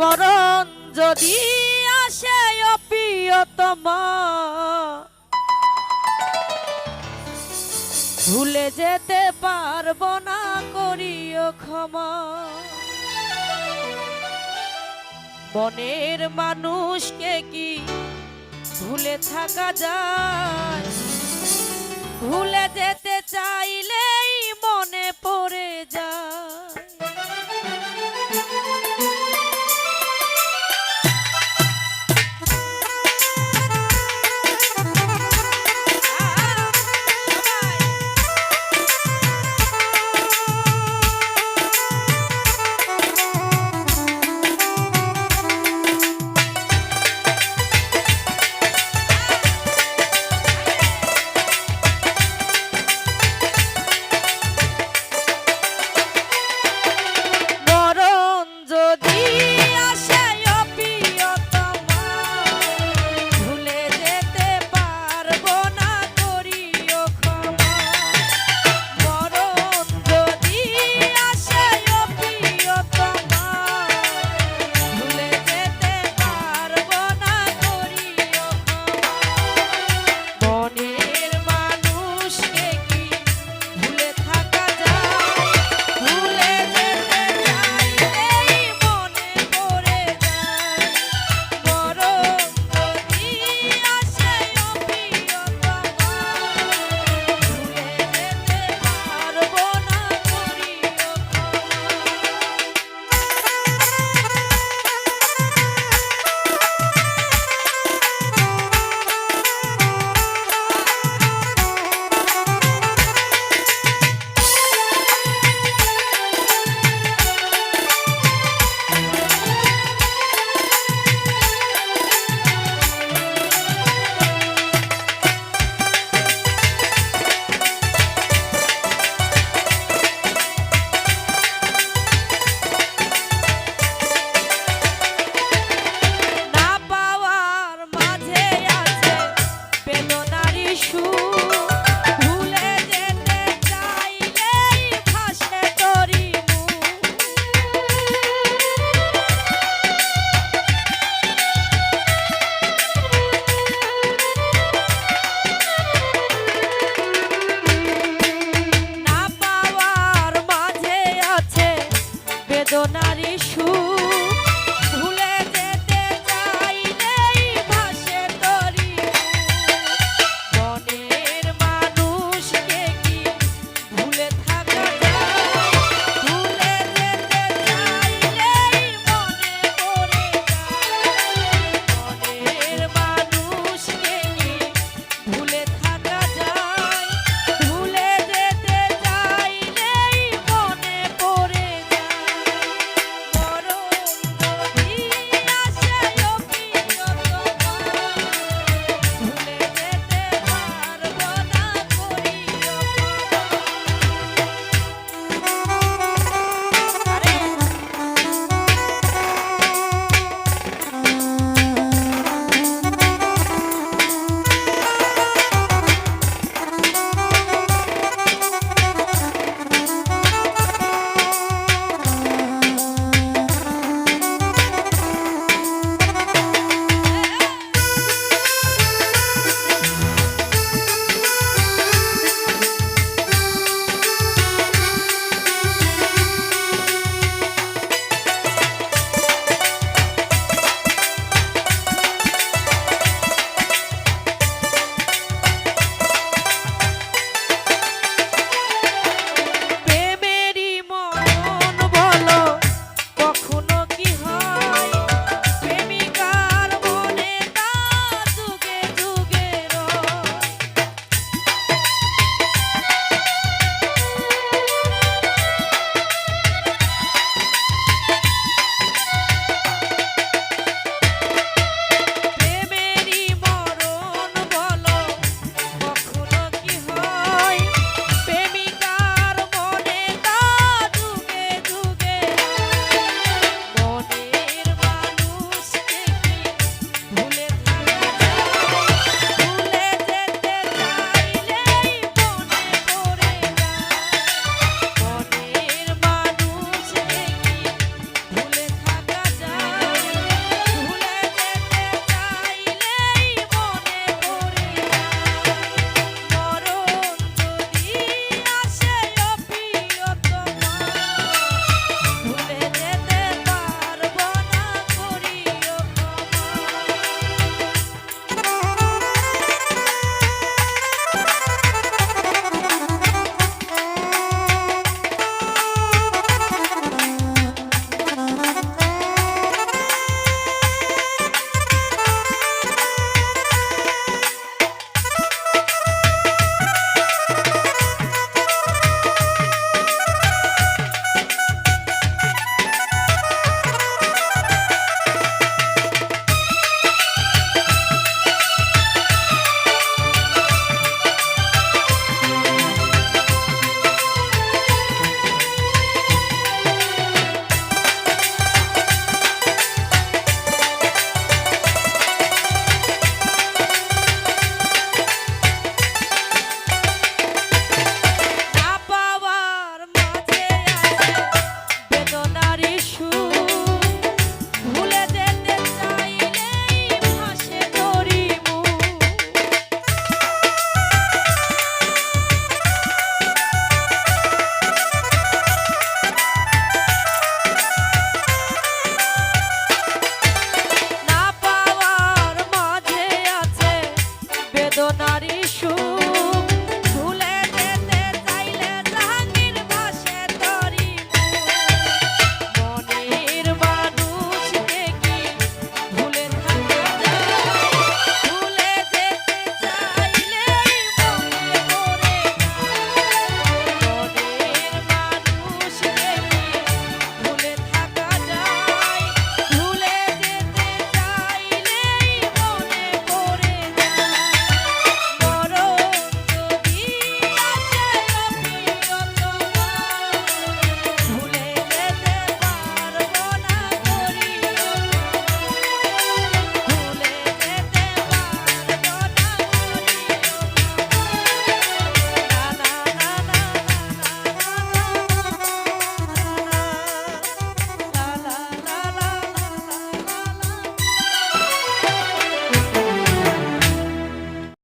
মরণ যদি আসে অপিয়তম ভুলে যেতে পারব না, করিও ক্ষমা। মনের মানুষকে কি ভুলে থাকা যায়? ভুলে যেতে চাইলে বেদনারে সুর।